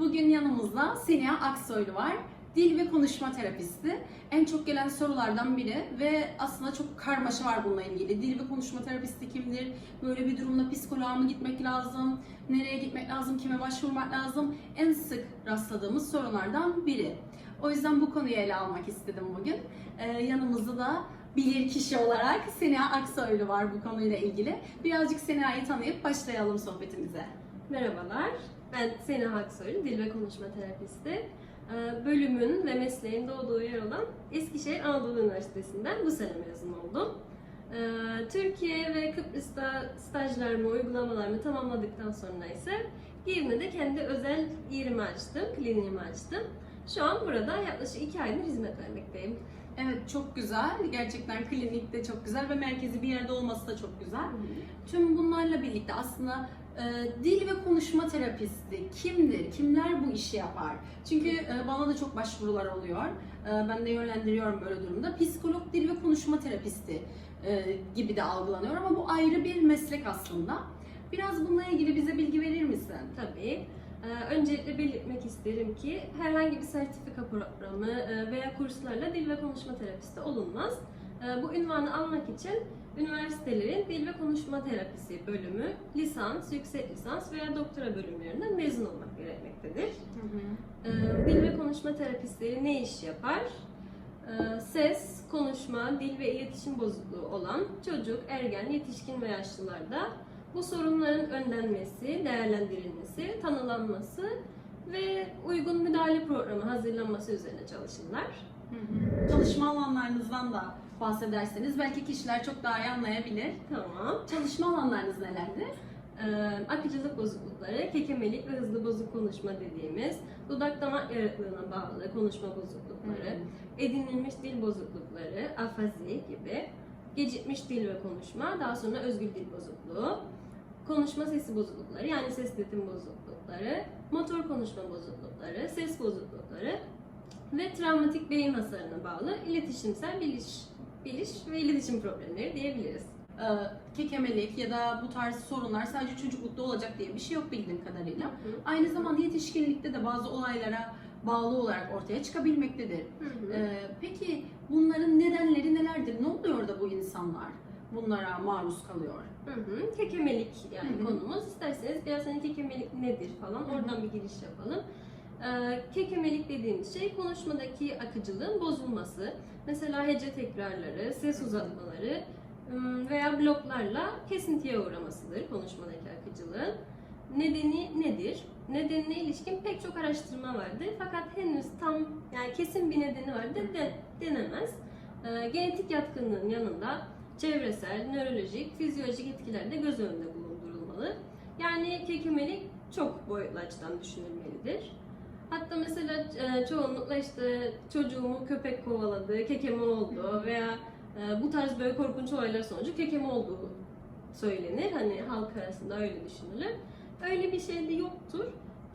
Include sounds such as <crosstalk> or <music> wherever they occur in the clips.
Bugün yanımızda Seniha Aksoylu var. Dil ve konuşma terapisti. En çok gelen sorulardan biri ve aslında çok karmaşa var bununla ilgili. Dil ve konuşma terapisti kimdir? Böyle bir durumda psikoloğa mı gitmek lazım? Nereye gitmek lazım? Kime başvurmak lazım? En sık rastladığımız sorunlardan biri. O yüzden bu konuyu ele almak istedim bugün. Ee, yanımızda da bilir kişi olarak Seniha Aksoylu var bu konuyla ilgili. Birazcık Seniha'yı tanıyıp başlayalım sohbetimize. Merhabalar, ben Sena Haksoylu, dil ve konuşma terapisti. Ee, Bölümün ve mesleğin doğduğu yer olan Eskişehir Anadolu Üniversitesi'nden bu sene mezun oldum. Ee, Türkiye ve Kıbrıs'ta stajlarımı, uygulamalarımı tamamladıktan sonra ise Girne'de kendi özel yerimi açtım, kliniğimi açtım. Şu an burada yaklaşık iki aydır hizmet vermekteyim. Evet çok güzel. Gerçekten klinik de çok güzel ve merkezi bir yerde olması da çok güzel. Tüm bunlarla birlikte aslında dil ve konuşma terapisti kimdir? Kimler bu işi yapar? Çünkü e, bana da çok başvurular oluyor. E, ben de yönlendiriyorum böyle durumda. Psikolog, dil ve konuşma terapisti e, gibi de algılanıyor ama bu ayrı bir meslek aslında. Biraz bununla ilgili bize bilgi verir misin? Tabii. Ee, Öncelikle belirtmek isterim ki herhangi bir sertifika programı veya kurslarla dil ve konuşma terapisti olunmaz. Ee, Bu ünvanı almak için üniversitelerin dil ve konuşma terapisi bölümü, lisans, yüksek lisans veya doktora bölümlerinden mezun olmak gerekmektedir. Ee, Dil ve konuşma terapistleri ne iş yapar? Ee, Ses, konuşma, dil ve iletişim bozukluğu olan çocuk, ergen, yetişkin ve yaşlılarda bu sorunların önlenmesi, değerlendirilmesi, tanılanması ve uygun müdahale programı hazırlanması üzerine çalışırlar. Hı hı. Çalışma alanlarınızdan da bahsederseniz belki kişiler çok daha iyi anlayabilir. Tamam. Çalışma alanlarınız nelerdir? Ee, akıcılık bozuklukları, kekemelik ve hızlı bozuk konuşma dediğimiz, dudak damak yaraklığına bağlı konuşma bozuklukları, edinilmiş dil bozuklukları, afazi gibi, gecikmiş dil ve konuşma, daha sonra özgür dil bozukluğu, konuşma sesi bozuklukları yani ses ritim bozuklukları, motor konuşma bozuklukları, ses bozuklukları ve travmatik beyin hasarına bağlı iletişimsel biliş, biliş ve iletişim problemleri diyebiliriz. Ee, kekemelik ya da bu tarz sorunlar sadece çocuklukta olacak diye bir şey yok bildiğim kadarıyla. Hı. Aynı zamanda yetişkinlikte de bazı olaylara bağlı olarak ortaya çıkabilmektedir. Hı hı. Ee, peki bunların nedenleri nelerdir? Ne oluyor da bu insanlar bunlara maruz kalıyor? Hı hı. Kekemelik yani Hı hı. konumuz. İsterseniz biraz hani kekemelik nedir falan hı. oradan bir giriş yapalım. Ee, kekemelik dediğimiz şey konuşmadaki akıcılığın bozulması. Mesela hece tekrarları, ses uzatmaları veya bloklarla kesintiye uğramasıdır konuşmadaki akıcılığın. Nedeni nedir? Nedenine ilişkin pek çok araştırma vardır fakat henüz tam yani kesin bir nedeni vardır de, denemez. Ee, genetik yatkınlığın yanında çevresel, nörolojik, fizyolojik etkiler de göz önünde bulundurulmalı. Yani kekemelik çok boyutlu açıdan düşünülmelidir. Hatta mesela e, çoğunlukla işte çocuğumu köpek kovaladı, kekeme oldu veya e, bu tarz böyle korkunç olaylar sonucu kekeme olduğu söylenir. Hani halk arasında öyle düşünülür. Öyle bir şey de yoktur.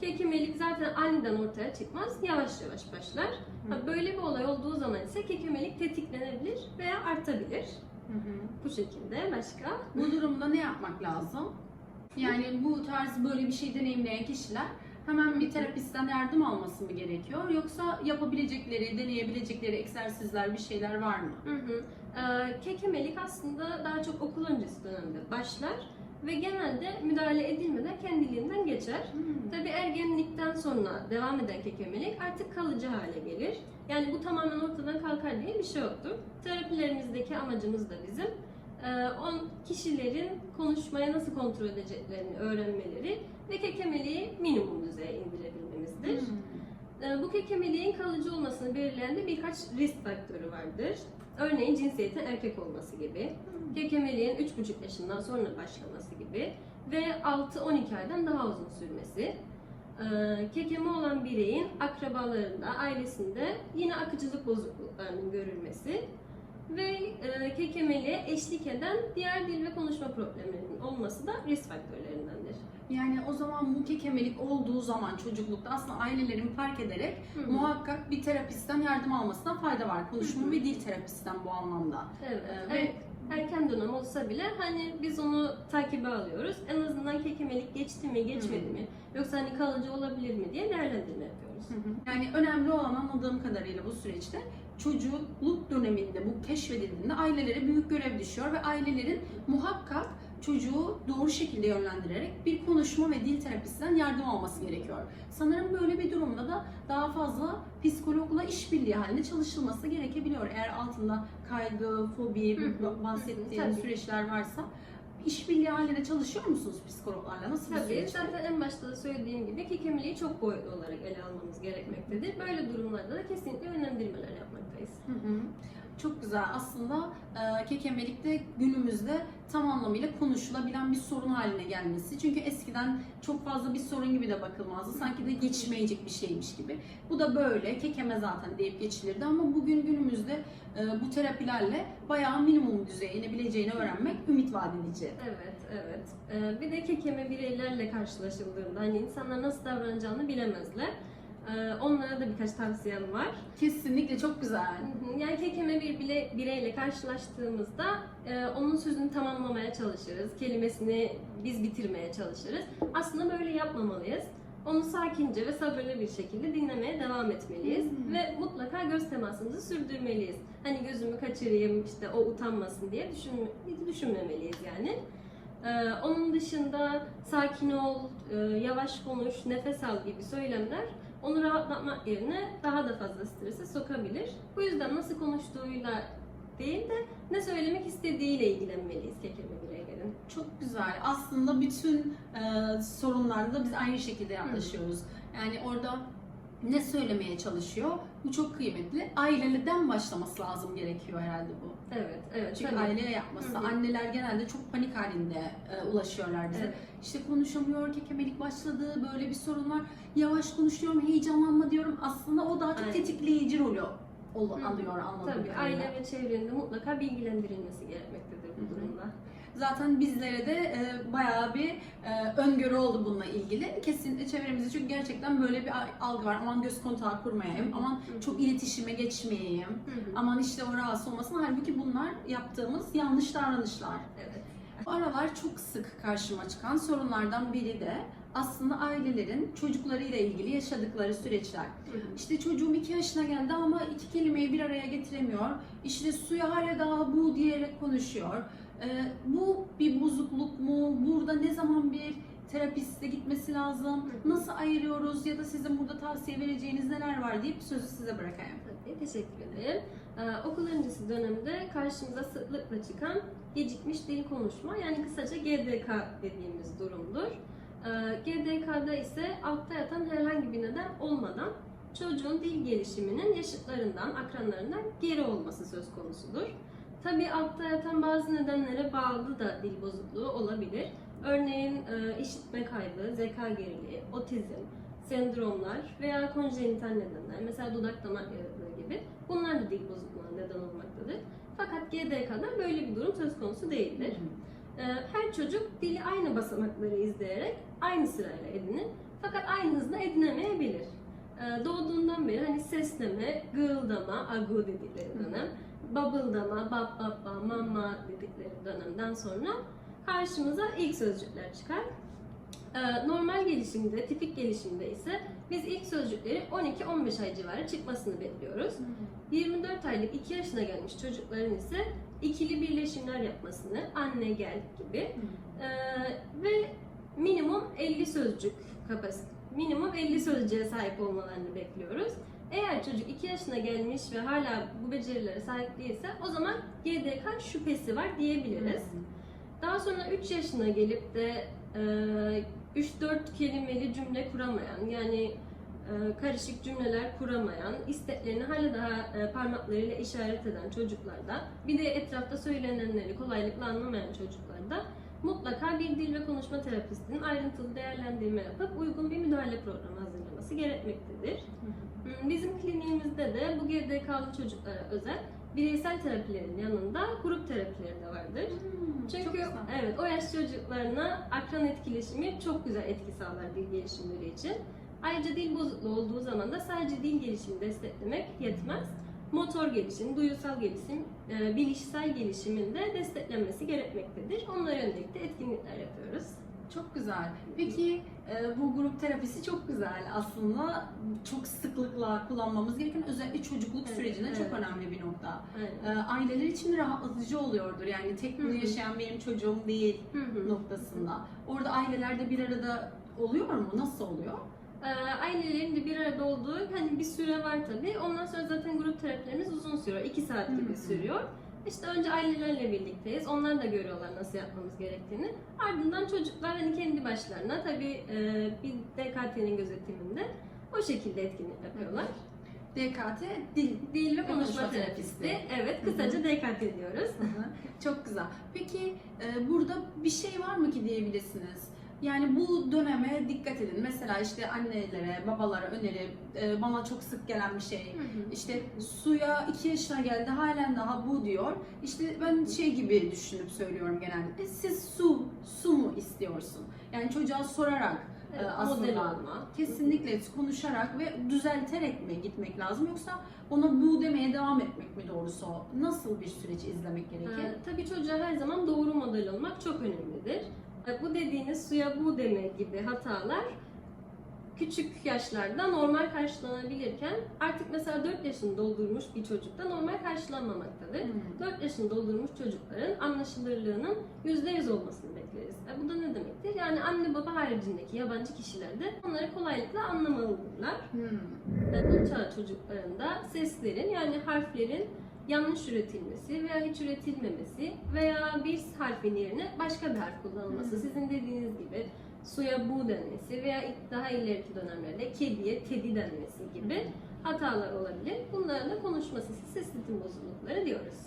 Kekemelik zaten aniden ortaya çıkmaz, yavaş yavaş başlar. Ha, Böyle bir olay olduğu zaman ise kekemelik tetiklenebilir veya artabilir. Bu şekilde başka. Bu durumda ne yapmak lazım? Yani bu tarz böyle bir şey deneyimleyen kişiler hemen bir terapistten yardım alması mı gerekiyor? Yoksa yapabilecekleri, deneyebilecekleri egzersizler, bir şeyler var mı? Hı hı. Ee, kekemelik aslında daha çok okul öncesi dönemde başlar ve genelde müdahale edilmeden kendiliğinden geçer. Tabi ergenlikten sonra devam eden kekemelik artık kalıcı hale gelir. Yani bu tamamen ortadan kalkar diye bir şey yoktur. Terapilerimizdeki amacımız da bizim on kişilerin konuşmaya nasıl kontrol edeceklerini öğrenmeleri ve kekemeliği minimum düzeye indirebilmemizdir. E, Bu kekemeliğin kalıcı olmasını belirleyen de birkaç risk faktörü vardır. Örneğin cinsiyetin erkek olması gibi, kekemeliğin 3,5 yaşından sonra başlaması gibi ve 6-12 aydan daha uzun sürmesi. Ee, Kekeme olan bireyin akrabalarında, ailesinde yine akıcılık bozukluklarının görülmesi ve e, kekemeliğe eşlik eden diğer dil ve konuşma problemlerinin olması da risk faktörlerindendir. Yani o zaman bu kekemelik olduğu zaman çocuklukta aslında ailelerin fark ederek Hı hı. muhakkak bir terapistten yardım almasına fayda var. Konuşma Hı hı. ve dil terapistten bu anlamda. Evet. Ee, ve evet. erken dönem olsa bile hani biz onu takibe alıyoruz. En azından kekemelik geçti mi, geçmedi Hı. mi? Yoksa hani kalıcı olabilir mi diye değerlendirme yapıyoruz. Hı hı. Yani önemli olan anladığım kadarıyla bu süreçte çocukluk döneminde bu keşfedildiğinde ailelere büyük görev düşüyor ve ailelerin muhakkak çocuğu doğru şekilde yönlendirerek bir konuşma ve dil terapisinden yardım alması gerekiyor. Sanırım böyle bir durumda da daha fazla psikologla işbirliği halinde çalışılması gerekebiliyor. Eğer altında kaygı, fobi, bahsettiğim süreçler varsa işbirliği halinde çalışıyor musunuz psikologlarla? Nasıl bir Tabii süreç? zaten en başta da söylediğim gibi kekemeliği çok boyutlu olarak ele almamız gerekmektedir. Böyle durumlarda da kesinlikle yönlendirmeler yapmaktayız. Hı hı. Çok güzel. Aslında e, kekemelik de günümüzde tam anlamıyla konuşulabilen bir sorun haline gelmesi. Çünkü eskiden çok fazla bir sorun gibi de bakılmazdı. Sanki de geçmeyecek bir şeymiş gibi. Bu da böyle. Kekeme zaten deyip geçilirdi ama bugün günümüzde e, bu terapilerle bayağı minimum düzeye inebileceğini öğrenmek ümit vaat edici. Evet, evet. Ee, bir de kekeme bireylerle karşılaşıldığında hani insanlar nasıl davranacağını bilemezler. Ee, onlara da birkaç tavsiyem var. Kesinlikle çok güzel. Yani kekeme bir bile, bireyle karşılaştığımızda e, onun sözünü tamamlamaya çalışırız. Kelimesini biz bitirmeye çalışırız. Aslında böyle yapmamalıyız. Onu sakince ve sabırlı bir şekilde dinlemeye devam etmeliyiz. Hı. Ve mutlaka göz temasımızı sürdürmeliyiz. Hani gözümü kaçırayım, işte o utanmasın diye düşün, düşünmemeliyiz yani. Ee, onun dışında sakin ol, e, yavaş konuş, nefes al gibi söylemler onu rahatlatmak yerine daha da fazla strese sokabilir. Bu yüzden nasıl konuştuğuyla değil de ne söylemek istediğiyle ilgilenmeliyiz kekeme bireylerin. Çok güzel. Aslında bütün e, sorunlarda da biz aynı şekilde yaklaşıyoruz. Yani orada ne söylemeye çalışıyor? Bu çok kıymetli. Aileden başlaması lazım gerekiyor herhalde bu. Evet, evet. Çünkü tabii. aileye yapması. Hı hı. Anneler genelde çok panik halinde e, ulaşıyorlar bize. Evet. İşte konuşamıyor, kekemelik başladı, böyle bir sorun var. Yavaş konuşuyorum, heyecanlanma diyorum. Aslında o daha çok Aynen. tetikleyici rolü ol- Hı hı. alıyor anladığım Tabii kadarıyla. aile ve çevrenin mutlaka bilgilendirilmesi gerekmektedir Hı bu hı. durumda. Zaten bizlere de e, bayağı bir e, öngörü oldu bununla ilgili. Kesinlikle çevremizde çünkü gerçekten böyle bir algı var. Aman göz kontağı kurmayayım, aman çok iletişime geçmeyeyim, aman işte o rahatsız olmasın. Halbuki bunlar yaptığımız yanlış davranışlar. Evet. Bu aralar çok sık karşıma çıkan sorunlardan biri de aslında ailelerin çocuklarıyla ilgili yaşadıkları süreçler. Hı hı. İşte çocuğum iki yaşına geldi ama iki kelimeyi bir araya getiremiyor. İşte suya hala daha bu diyerek konuşuyor. Ee, bu bir bozukluk mu? Burada ne zaman bir terapiste gitmesi lazım? Nasıl ayırıyoruz ya da sizin burada tavsiye vereceğiniz neler var deyip sözü size bırakayım. Tabii, teşekkür ederim. Ee, okul öncesi dönemde karşımıza sıklıkla çıkan gecikmiş dil konuşma yani kısaca GDK dediğimiz durumdur. Ee, GDK'da ise altta yatan herhangi bir neden olmadan çocuğun dil gelişiminin yaşıtlarından, akranlarından geri olması söz konusudur. Tabii altta yatan bazı nedenlere bağlı da dil bozukluğu olabilir. Örneğin e, işitme kaybı, zeka geriliği, otizm, sendromlar veya konjenital nedenler, mesela dudak damak yarıklığı gibi bunlar da dil bozukluğuna neden olmaktadır. Fakat GDK'da böyle bir durum söz konusu değildir. Ee, Her çocuk dili aynı basamakları izleyerek aynı sırayla edinir. Fakat aynı hızla edinemeyebilir. Ee, Doğduğundan beri hani sesleme, gığıldama, agu dedikleri dönem, babıldama, bab bab ba, mama dedikleri dönemden sonra karşımıza ilk sözcükler çıkar. Ee, Normal gelişimde, tipik gelişimde ise biz ilk sözcükleri 12-15 ay civarı çıkmasını bekliyoruz. 24 aylık 2 yaşına gelmiş çocukların ise ikili birleşimler yapmasını, anne gel gibi ee, ve minimum 50 sözcük kapasite, minimum 50 sözcüğe sahip olmalarını bekliyoruz. Eğer çocuk 2 yaşına gelmiş ve hala bu becerilere sahip değilse o zaman GDK şüphesi var diyebiliriz. Daha sonra 3 yaşına gelip de e, 3-4 kelimeli cümle kuramayan yani e, karışık cümleler kuramayan, isteklerini hala daha e, parmaklarıyla işaret eden çocuklarda, bir de etrafta söylenenleri kolaylıkla anlamayan çocuklarda mutlaka bir dil ve konuşma terapistinin ayrıntılı değerlendirme yapıp uygun bir müdahale programı hazırlaması gerekmektedir. Hmm, Bizim kliniğimizde de bu GDK'lı çocuklara özel bireysel terapilerin yanında grup terapileri de vardır. Hmm, Çünkü evet o yaş çocuklarına akran etkileşimi çok güzel etki sağlar dil gelişimleri için. Ayrıca dil bozukluğu olduğu zaman da sadece dil gelişimini desteklemek yetmez. motor gelişim, duyusal gelişim, e, bilişsel gelişiminde desteklenmesi gerekmektedir. Onlara yönelik de etkinlikler yapıyoruz. Çok güzel. Peki bu grup terapisi çok güzel aslında. Çok sıklıkla kullanmamız gereken özellikle çocukluk Evet, sürecinde çok evet. önemli bir nokta. Aynen. E, aileler için rahatlatıcı oluyordur. Yani tek bunu yaşayan benim çocuğum değil noktasında. Orada aileler de bir arada oluyor mu? Nasıl oluyor? Ee, ailelerin de bir arada olduğu hani bir süre var tabii. Ondan sonra zaten grup terapilerimiz uzun sürüyor. 2 saat gibi sürüyor. İşte önce ailelerle birlikteyiz. Onlar da görüyorlar nasıl yapmamız gerektiğini. Ardından çocuklar hani kendi başlarına tabii e, bir DKT'nin gözetiminde o şekilde etkinlik yapıyorlar. DKT dil. Dil ve konuşma konuşma terapisti. terapisti. Evet, kısaca DKT diyoruz. Hı hı. Çok güzel. Peki e, burada bir şey var mı ki diyebilirsiniz? Yani bu döneme dikkat edin. Mesela işte annelere, babalara öneri e, bana çok sık gelen bir şey. İşte suya 2 yaşına geldi halen daha bu diyor. İşte ben şey gibi düşünüp söylüyorum genelde. E, Siz su, su mu istiyorsun? Yani çocuğa sorarak e, Evet, aslında model olma. kesinlikle konuşarak ve düzelterek mi gitmek lazım yoksa ona bu demeye devam etmek mi doğrusu? Nasıl bir süreci izlemek gerekir? Ee, tabii çocuğa her zaman doğru model olmak çok önemlidir. Bu dediğiniz suya bu deme gibi hatalar küçük yaşlarda normal karşılanabilirken artık mesela 4 yaşını doldurmuş bir çocukta normal karşılanmamaktadır. Hmm. 4 yaşını doldurmuş çocukların anlaşılırlığının %100 olmasını bekleriz. E bu da ne demektir? Yani anne baba haricindeki yabancı kişiler de onları kolaylıkla anlamalıdırlar. Hmm. E, Bu çağ çocuklarında seslerin yani harflerin yanlış üretilmesi veya hiç üretilmemesi veya bir harfin yerine başka bir harf kullanılması, sizin dediğiniz gibi suya bu denmesi veya daha ileriki dönemlerde kediye tedi denmesi gibi hatalar olabilir. Bunlara da konuşma sesi, ses ritim bozuklukları diyoruz.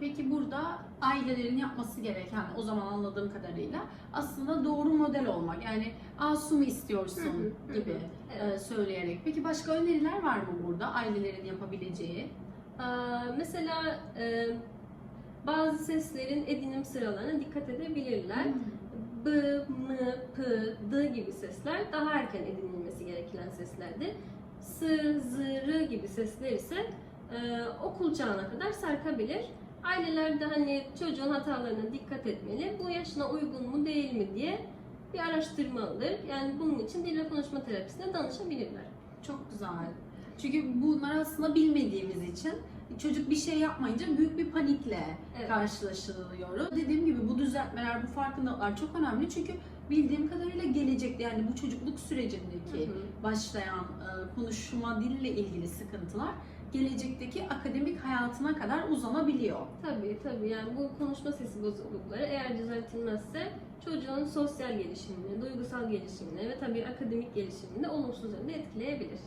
Peki burada ailelerin yapması gereken o zaman anladığım kadarıyla aslında doğru model olmak. Yani Aa, su mu istiyorsun gibi. Evet. e, söyleyerek. Peki başka öneriler var mı burada ailelerin yapabileceği? Mesela e, bazı seslerin edinim sıralarına dikkat edebilirler. Hmm. B, M, P, D gibi sesler daha erken edinilmesi gereken seslerdir. S, Z, R gibi sesler ise e, okul çağına kadar sarkabilir. Aileler de hani çocuğun hatalarına dikkat etmeli. Bu yaşına uygun mu değil mi diye bir araştırmalıdır. Yani bunun için dil ve konuşma terapisine danışabilirler. Çok güzel. Çünkü bunlar aslında bilmediğimiz için çocuk bir şey yapmayınca büyük bir panikle Evet. karşılaşılıyoruz. Dediğim gibi bu düzeltmeler, bu farkındalıklar çok önemli çünkü bildiğim kadarıyla gelecekte yani bu çocukluk sürecindeki Hı hı. başlayan e, konuşma dille ilgili sıkıntılar gelecekteki akademik hayatına kadar uzanabiliyor. Tabii tabii yani bu konuşma sesi bozuklukları eğer düzeltilmezse çocuğun sosyal gelişimini, duygusal gelişimini ve tabii akademik gelişimini olumsuz yönde etkileyebilir.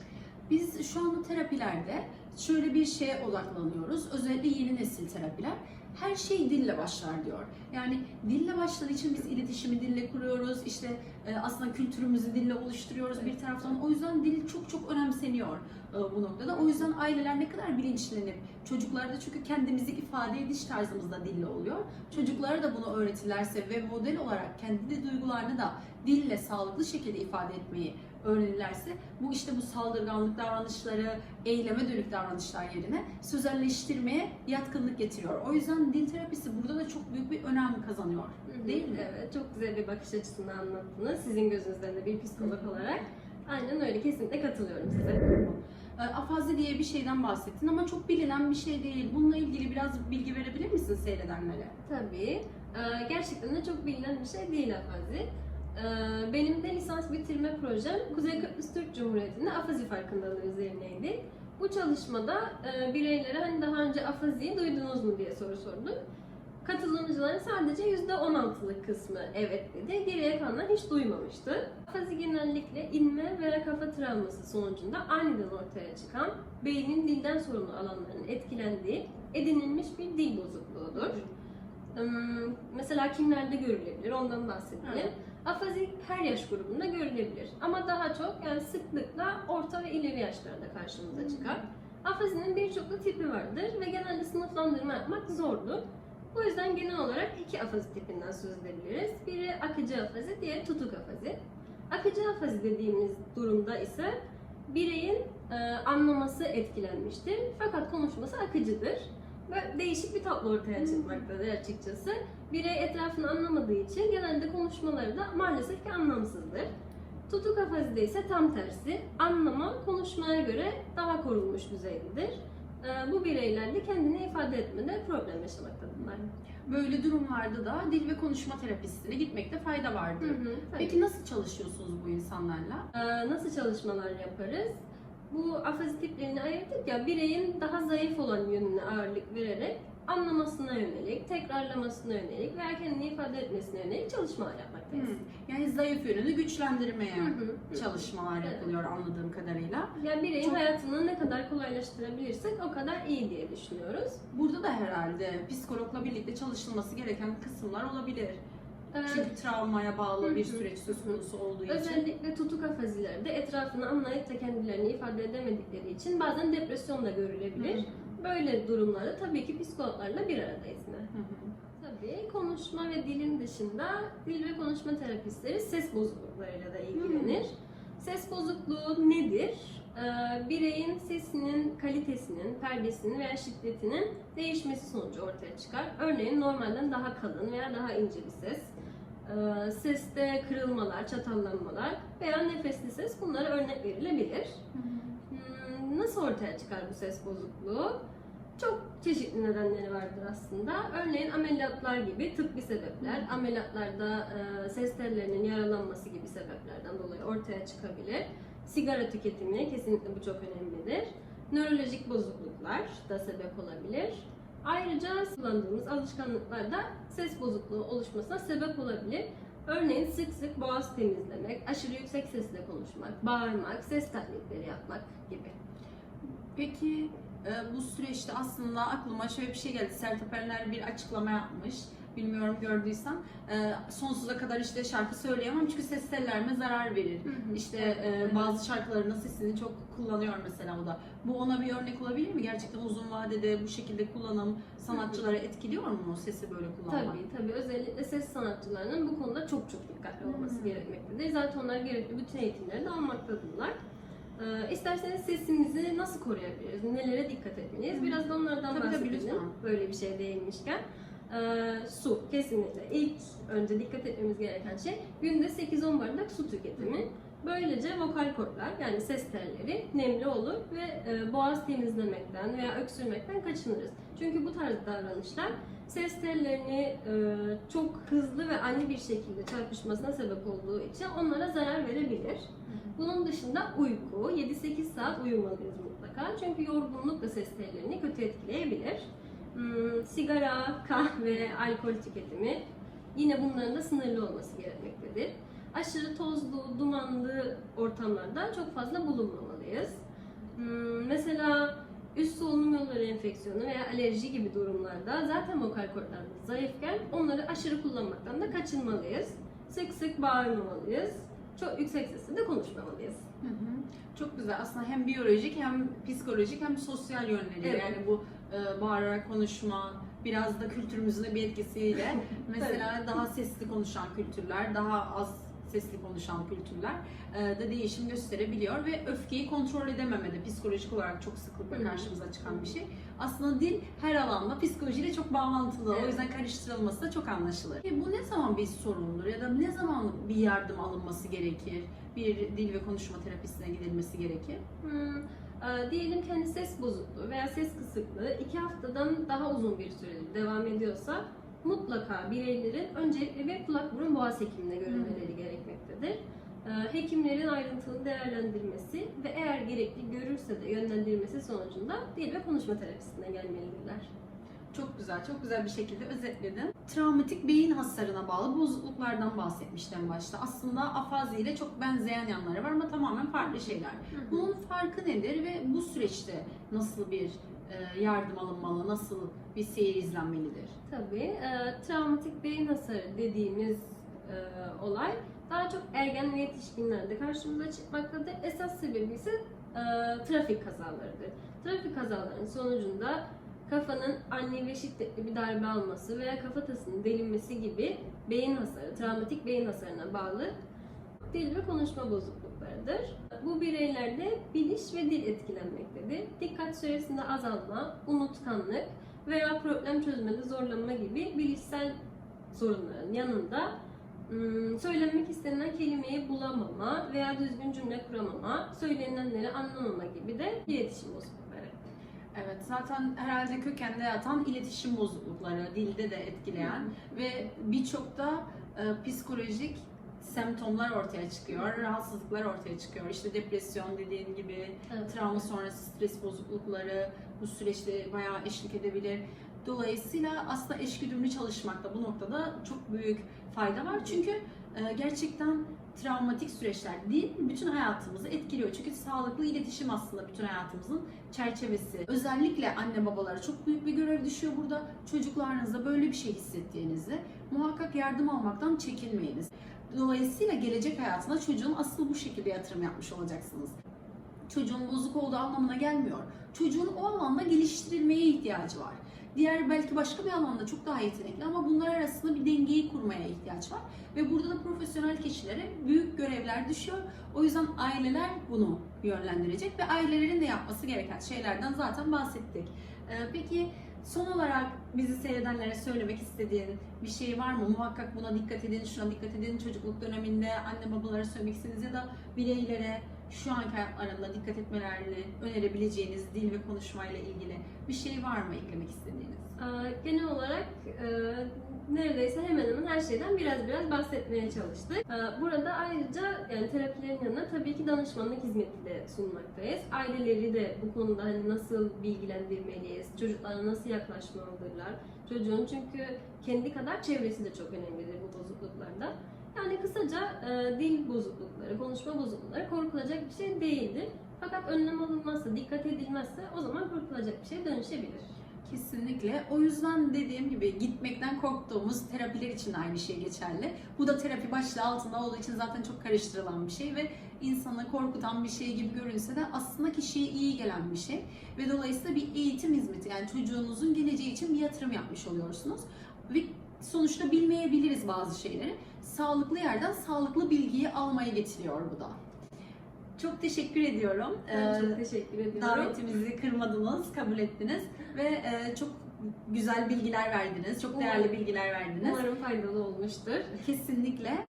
Biz şu anda terapilerde şöyle bir şeye odaklanıyoruz. Özellikle yeni nesil terapiler. Her şey dille başlar diyor. Yani dille başladığı için biz iletişimi dille kuruyoruz. İşte e, aslında kültürümüzü dille oluşturuyoruz bir taraftan. O yüzden dil çok çok önemseniyor e, bu noktada. O yüzden aileler ne kadar bilinçlenip çocuklarda çünkü kendimizi ifade ediş tarzımız da dille oluyor. Çocuklara da bunu öğretirlerse ve model olarak kendi duygularını da dille sağlıklı şekilde ifade etmeyi öğrenirlerse bu işte bu saldırganlık davranışları, eyleme dönük davranışlar yerine sözelleştirmeye yatkınlık getiriyor. O yüzden dil terapisi burada da çok büyük bir önem kazanıyor. Değil mi? Evet, çok güzel bir bakış açısını anlattınız. Sizin gözünüzden de bir psikolog olarak. Aynen öyle, kesinlikle katılıyorum size. E, Afazi diye bir şeyden bahsettin ama çok bilinen bir şey değil. Bununla ilgili biraz bilgi verebilir misin seyredenlere? Tabii. Ee, Gerçekten de çok bilinen bir şey değil afazi. Ee, Benim de lisans bitirme projem Kuzey Kıbrıs Türk Cumhuriyeti'nde afazi farkındalığı üzerineydi. Bu çalışmada e, bireylere hani daha önce afaziyi duydunuz mu diye soru sordum. Katılımcıların sadece %16'lık kısmı evet dedi. Geriye kalanlar hiç duymamıştı. Afazi genellikle inme veya kafa travması sonucunda aniden ortaya çıkan beynin dilden sorumlu alanların etkilendiği edinilmiş bir dil bozukluğudur. Hmm, Mesela kimlerde görülebilir ondan bahsedelim. Evet. Afazi her yaş grubunda görülebilir ama daha çok yani sıklıkla orta ve ileri yaşlarda karşımıza çıkar. Afazinin birçok da tipi vardır ve genelde sınıflandırma yapmak zordur. Bu yüzden genel olarak iki afazi tipinden söz edebiliriz. Biri akıcı afazi, diğeri tutuk afazi. Akıcı afazi dediğimiz durumda ise bireyin e, anlaması etkilenmiştir. Fakat konuşması akıcıdır. Böyle değişik bir tablo ortaya çıkmaktadır açıkçası. Birey etrafını anlamadığı için genelde konuşmaları da maalesef ki anlamsızdır. Tutuk afazide ise tam tersi. Anlama konuşmaya göre daha korunmuş düzeydedir. E, bu bireyler de kendini ifade etmede problem yaşamaktadırlar. Böyle durumlarda da dil ve konuşma terapistine gitmekte fayda vardır. Hı hı, tabii. Peki nasıl çalışıyorsunuz bu insanlarla? Ee, nasıl çalışmalar yaparız? Bu afazi tiplerini ayırdık ya bireyin daha zayıf olan yönüne ağırlık vererek anlamasına yönelik, tekrarlamasına yönelik veya kendini ifade etmesine yönelik çalışmalar yapmaktayız. Hı. Yani zayıf yönünü güçlendirmeye Hı hı. çalışmalar Evet. yapılıyor anladığım kadarıyla. Yani bireyin Çok- hayatını ne kadar kolaylaştırabilirsek o kadar iyi diye düşünüyoruz. Burada da herhalde psikologla birlikte çalışılması gereken kısımlar olabilir. Çünkü travmaya bağlı bir süreç söz konusu olduğu için. Özellikle tutuk afazilerde etrafını anlayıp da kendilerini ifade edemedikleri için bazen depresyon da görülebilir. Hı Böyle durumlarda tabii ki psikologlarla bir aradayız yine. Hı hı. Tabii konuşma ve dilin dışında dil ve konuşma terapistleri ses bozukluklarıyla da ilgilenir. Ses bozukluğu nedir? Ee, bireyin sesinin kalitesinin, perdesinin veya şiddetinin değişmesi sonucu ortaya çıkar. Örneğin normalden daha kalın veya daha ince bir ses. Ee, seste kırılmalar, çatallanmalar veya nefesli ses bunlara örnek verilebilir. Hmm, Nasıl ortaya çıkar bu ses bozukluğu? Çok çeşitli nedenleri vardır aslında. Örneğin ameliyatlar gibi tıbbi sebepler, ameliyatlarda e, ses tellerinin yaralanması gibi sebeplerden dolayı ortaya çıkabilir. Sigara tüketimi kesinlikle bu çok önemlidir. Nörolojik bozukluklar da sebep olabilir. Ayrıca kullandığımız alışkanlıklar da ses bozukluğu oluşmasına sebep olabilir. Örneğin sık sık boğaz temizlemek, aşırı yüksek sesle konuşmak, bağırmak, ses taklitleri yapmak gibi. Peki e, bu süreçte aslında aklıma şöyle bir şey geldi. Sertab Erener bir açıklama yapmış. Bilmiyorum gördüysen. E, sonsuza kadar işte şarkı söyleyemem çünkü ses tellerime zarar verir. İşte e, bazı şarkılarında sesini çok kullanıyor mesela o da. Bu ona bir örnek olabilir mi? Gerçekten uzun vadede bu şekilde kullanım sanatçıları etkiliyor mu sesi böyle kullanmak? Tabii tabii özellikle ses sanatçılarının bu konuda çok çok dikkatli olması Hı. gerekmektedir. Zaten onlar gerekli bütün eğitimleri de almaktadırlar. Ee, isterseniz sesimizi nasıl koruyabiliriz, nelere dikkat etmeliyiz? Hı. Biraz da onlardan Tabii, tabii, bahsedelim. lütfen. Böyle bir şey değinmişken. Ee, su kesinlikle. İlk önce dikkat etmemiz gereken şey günde 8-10 bardak su tüketimi. Böylece vokal kortlar yani ses telleri nemli olur ve e, boğaz temizlemekten veya öksürmekten kaçınırız. Çünkü bu tarz davranışlar ses tellerini e, çok hızlı ve ani bir şekilde çarpışmasına sebep olduğu için onlara zarar verebilir. Bunun dışında uyku, 7-8 saat uyumalıyız mutlaka. Çünkü yorgunluk da ses tellerini kötü etkileyebilir. Hmm, sigara, kahve, alkol tüketimi yine bunların da sınırlı olması gerekmektedir. Aşırı tozlu, dumanlı ortamlarda çok fazla bulunmamalıyız. Hmm, mesela üst solunum yolları enfeksiyonu veya alerji gibi durumlarda zaten vokal kortlarımız zayıfken onları aşırı kullanmaktan da kaçınmalıyız. Sık sık bağırmamalıyız. Çok yüksek sesle de konuşmamalıyız. Hı hı. Çok güzel. Aslında hem biyolojik hem psikolojik hem sosyal yönleri. Evet. Yani bu e, bağırarak konuşma, biraz da kültürümüzün de bir etkisiyle <laughs> mesela daha sesli konuşan kültürler, daha az sesli konuşan kültürler e, de değişim gösterebiliyor ve öfkeyi kontrol edememede psikolojik olarak çok sıklıkla karşımıza çıkan bir şey. Aslında dil her alanda psikolojiyle çok bağlantılı. O Evet. yüzden karıştırılması da çok anlaşılır. Peki bu ne zaman bir sorundur ya da ne zaman bir yardım alınması gerekir? Bir dil ve konuşma terapistine gidilmesi gerekir. Hmm, e, diyelim ki hani ses bozukluğu veya ses kısıklığı iki haftadan daha uzun bir süre devam ediyorsa mutlaka bireylerin öncelikle bir kulak burun boğaz hekimine görünmeleri gerekmektedir. E, Hekimlerin ayrıntılı değerlendirmesi ve eğer gerekli görürse de yönlendirmesi sonucunda dil ve konuşma terapisine gelmelidirler. Çok güzel, çok güzel bir şekilde özetledin. Travmatik beyin hasarına bağlı bozukluklardan bahsetmiştim başta. Aslında afazi ile çok benzeyen yanları var ama tamamen farklı şeyler. Bunun farkı nedir ve bu süreçte nasıl bir e, yardım alınmalı, nasıl bir seyir izlenmelidir? Tabii. E, travmatik beyin hasarı dediğimiz e, olay daha çok ergen ve yetişkinlerde karşımıza çıkmaktadır. Esas sebebi ise e, trafik kazalarıdır. Trafik kazalarının sonucunda kafanın ani ve şiddetli bir darbe alması veya kafatasının delinmesi gibi beyin hasarı, travmatik beyin hasarına bağlı dil ve konuşma bozukluklarıdır. Bu bireylerde biliş ve dil etkilenmektedir. Dikkat süresinde azalma, unutkanlık veya problem çözmede zorlanma gibi bilişsel sorunların yanında söylenmek istenilen kelimeyi bulamama veya düzgün cümle kuramama, söylenilenleri anlamama gibi de iletişim bozuklukları. Evet zaten herhalde kökende yatan iletişim bozuklukları, dilde de etkileyen ve birçok da e, psikolojik semptomlar ortaya çıkıyor, rahatsızlıklar ortaya çıkıyor. İşte depresyon dediğin gibi, Evet. travma sonrası stres bozuklukları bu süreçte bayağı eşlik edebilir. Dolayısıyla aslında eşgüdümlü çalışmakta bu noktada çok büyük fayda var. Çünkü e, gerçekten travmatik süreçler değil, bütün hayatımızı etkiliyor. Çünkü sağlıklı iletişim aslında bütün hayatımızın çerçevesi. Özellikle anne babalara çok büyük bir görev düşüyor burada. Çocuklarınızda böyle bir şey hissettiğinizde muhakkak yardım almaktan çekinmeyiniz. Dolayısıyla gelecek hayatına çocuğun asıl bu şekilde yatırım yapmış olacaksınız. Çocuğun bozuk olduğu anlamına gelmiyor. Çocuğun o alanda geliştirilmeye ihtiyacı var. Diğer belki başka bir alanda çok daha yetenekli ama bunlar arasında bir dengeyi kurmaya ihtiyaç var. Ve burada da profesyonel kişilere büyük görevler düşüyor. O yüzden aileler bunu yönlendirecek ve ailelerin de yapması gereken şeylerden zaten bahsettik. Ee, peki son olarak bizi seyredenlere söylemek istediğin bir şey var mı? Muhakkak buna dikkat edin, şuna dikkat edin. Çocukluk döneminde anne babalara söylemek istediğiniz ya da bireylere şu anki hayatlarında dikkat etmelerini önerebileceğiniz dil ve konuşmayla ilgili bir şey var mı eklemek istediğiniz? Genel olarak e, neredeyse hemen hemen her şeyden biraz biraz bahsetmeye çalıştık. Ee, Burada ayrıca yani terapilerin yanına tabii ki danışmanlık hizmeti de sunmaktayız. Aileleri de bu konuda hani nasıl bilgilendirmeliyiz, çocuklara nasıl yaklaşmalıdırlar. Çocuğun çünkü kendi kadar çevresi de çok önemlidir bu bozukluklarda. Yani kısaca e, dil bozuklukları, konuşma bozuklukları korkulacak bir şey değildir. Fakat önlem alınmazsa, dikkat edilmezse o zaman korkulacak bir şeye dönüşebilir. Kesinlikle. O yüzden dediğim gibi gitmekten korktuğumuz terapiler için de aynı şey geçerli. Bu da terapi başlığı altında olduğu için zaten çok karıştırılan bir şey ve insanı korkutan bir şey gibi görünse de aslında kişiye iyi gelen bir şey. Ve dolayısıyla bir eğitim hizmeti yani çocuğunuzun geleceği için bir yatırım yapmış oluyorsunuz. Ve sonuçta bilmeyebiliriz bazı şeyleri. Sağlıklı yerden sağlıklı bilgiyi almaya getiriyor bu da. Çok teşekkür ediyorum. Ben Ee, çok teşekkür ediyorum. Davetimizi kırmadınız, kabul ettiniz ve e, çok güzel bilgiler verdiniz, çok değerli bilgiler verdiniz. Umarım faydalı olmuştur. Kesinlikle.